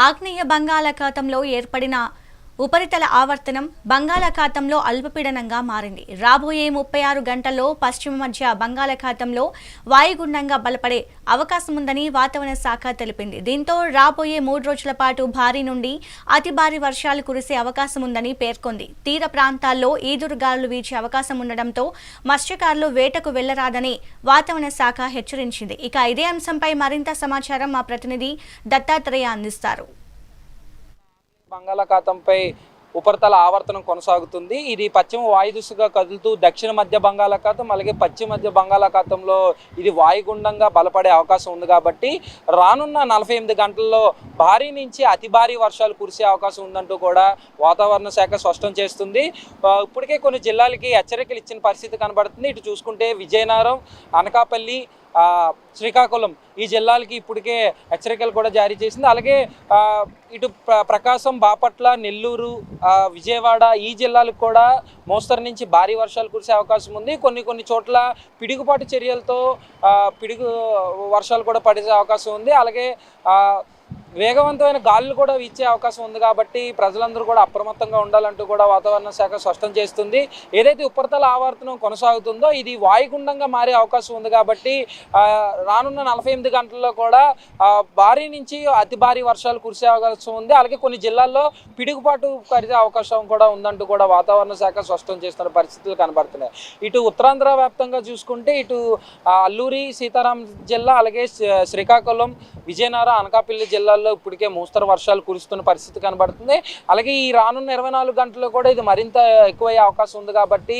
ఆగ్నేయ బంగాళాఖాతంలో ఏర్పడిన ఉపరితల ఆవర్తనం బంగాళాఖాతంలో అల్పపీడనంగా మారింది. రాబోయే ముప్పై ఆరు గంటల్లో పశ్చిమ మధ్య బంగాళాఖాతంలో వాయుగుండంగా బలపడే అవకాశం ఉందని వాతావరణ శాఖ తెలిపింది. దీంతో రాబోయే మూడు రోజుల పాటు భారీ నుండి అతి భారీ వర్షాలు కురిసే అవకాశం ఉందని పేర్కొంది. తీర ప్రాంతాల్లో ఈదురుగాలులు వీచే అవకాశం ఉండడంతో మత్స్యకారులు వేటకు వెళ్ళరాదని వాతావరణ శాఖ హెచ్చరించింది. ఇక ఇదే అంశంపై మరింత సమాచారం మా ప్రతినిధి దత్తాత్రేయ అందిస్తారు. బంగాళాఖాతంపై ఉపరితల ఆవర్తనం కొనసాగుతుంది. ఇది పశ్చిమ వాయుదిశగా కదులుతూ దక్షిణ మధ్య బంగాళాఖాతం అలాగే పశ్చిమ మధ్య బంగాళాఖాతంలో ఇది వాయుగుండంగా బలపడే అవకాశం ఉంది కాబట్టి రానున్న నలభై ఎనిమిది గంటల్లో భారీ నుంచి అతి భారీ వర్షాలు కురిసే అవకాశం ఉందంటూ కూడా వాతావరణ శాఖ స్పష్టం చేస్తుంది. ఇప్పటికే కొన్ని జిల్లాలకి హెచ్చరికలు ఇచ్చిన పరిస్థితి కనబడుతుంది. ఇటు చూసుకుంటే విజయనగరం అనకాపల్లి శ్రీకాకుళం ఈ జిల్లాలకి ఇప్పటికే హెచ్చరికలు కూడా జారీ చేసింది. అలాగే ఇటు ప్రకాశం బాపట్ల నెల్లూరు విజయవాడ ఈ జిల్లాలకు కూడా మోస్తరు నుంచి భారీ వర్షాలు కురిసే అవకాశం ఉంది. కొన్ని కొన్ని చోట్ల పిడుగుపాటు చర్యలతో పిడుగు వర్షాలు కూడా పడే అవకాశం ఉంది. అలాగే వేగవంతమైన గాలులు కూడా వీచే అవకాశం ఉంది కాబట్టి ప్రజలందరూ కూడా అప్రమత్తంగా ఉండాలంటూ కూడా వాతావరణ శాఖ స్పష్టం చేస్తుంది. ఏదైతే ఉపరితల ఆవర్తనం కొనసాగుతుందో ఇది వాయుగుండంగా మారే అవకాశం ఉంది కాబట్టి రానున్న నలభై ఎనిమిది గంటల్లో కూడా భారీ నుంచి అతి భారీ వర్షాలు కురిసే అవకాశం ఉంది. అలాగే కొన్ని జిల్లాల్లో పిడుగుపాటు కరిగే అవకాశం కూడా ఉందంటూ కూడా వాతావరణ శాఖ స్పష్టం చేస్తున్న పరిస్థితులు కనబడుతున్నాయి. ఇటు ఉత్తరాంధ్ర వ్యాప్తంగా చూసుకుంటే ఇటు అల్లూరి సీతారాం జిల్లా అలాగే శ్రీకాకుళం విజయనగరం అనకాపల్లి జిల్లాలో జిల్లాల్లో ఇప్పటికే మోస్తరు వర్షాలు కురుస్తున్న పరిస్థితి కనబడుతుంది. అలాగే ఈ రానున్న ఇరవై నాలుగు గంటల్లో కూడా ఇది మరింత ఎక్కువయ్యే అవకాశం ఉంది కాబట్టి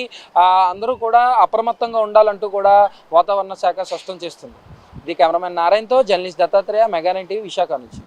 అందరూ కూడా అప్రమత్తంగా ఉండాలంటూ కూడా వాతావరణ శాఖ స్పష్టం చేస్తుంది. ఇది cameraman నారాయణతో journalist Dattatreya mega nine TV Visakha నుంచి.